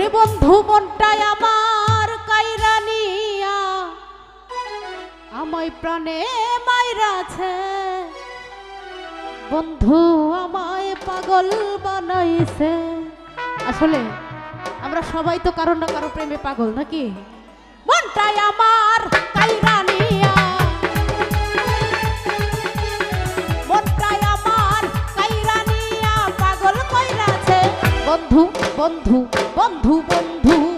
ওরে বন্ধু মনটাই আমার কাইরানিয়া আমায় প্রাণে মাইরাছে বন্ধু, আমায় পাগল বানাইছে। আসলে আমরা সবাই তো কারও না কারও প্রেমে পাগল, নাকি? মনটাই আমার কাইরানিয়া বন্ধু বন্ধু বন্ধু বন্ধু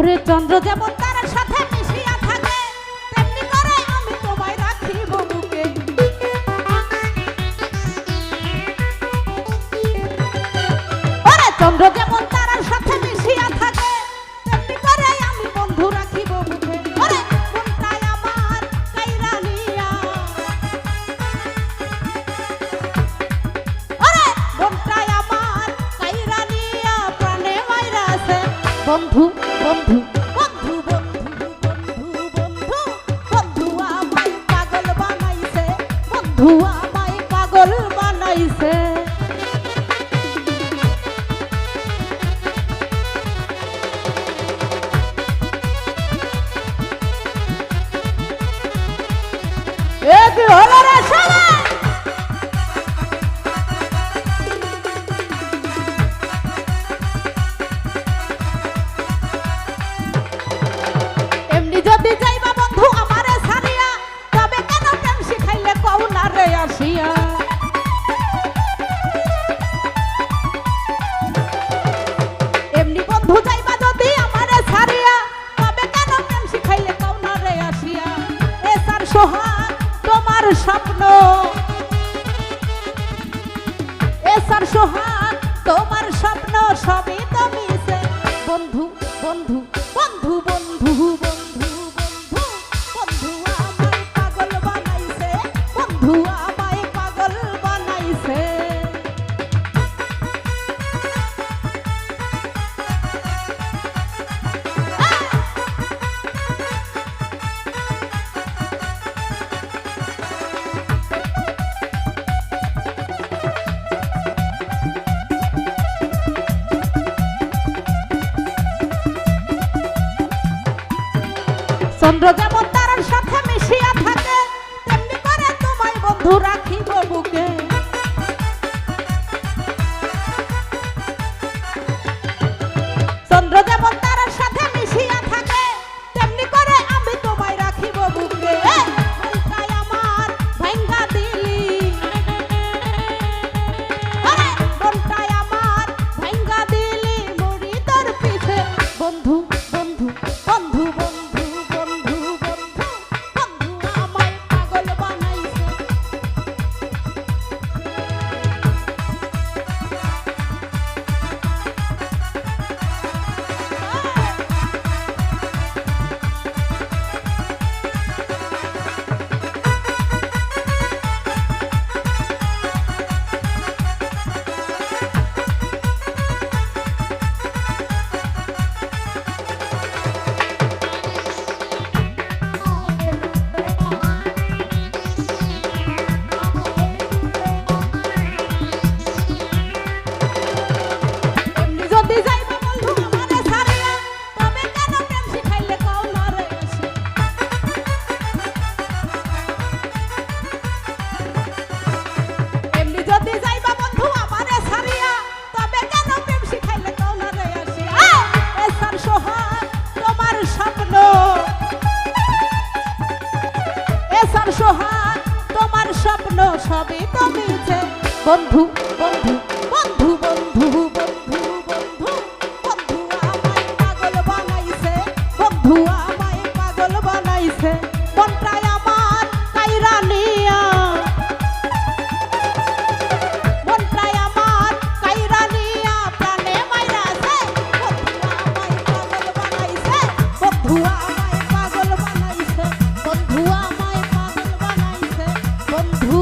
ওরে চন্দ্র, যেমন তার সাথে মিশিয়া থাকে, তেমনি চন্দ্র, যেমন তার সাথে মিশিয়া থাকে, তেমনি করে আমি বন্ধু রাখিব আমার আমার প্রাণে মাইরাছে বন্ধু বন্ধু বন্ধু বন্ধু বন্ধু বন্ধু বন্ধু আমায় পাগল বানাইছে বন্ধু আমায় পাগল বানাইছে এ হলো রে বন্ধু চন্দ্র যেমন বন্ধু বন্ধু বন্ধু বন্ধু বন্ধু বন্ধু বন্ধু আমায় পাগল বানাইছে, বন্ধু আমায় পাগল বানাইছে মনটায় আমার কাইরা নিয়া। মনটায় বানাইছে, বন্ধু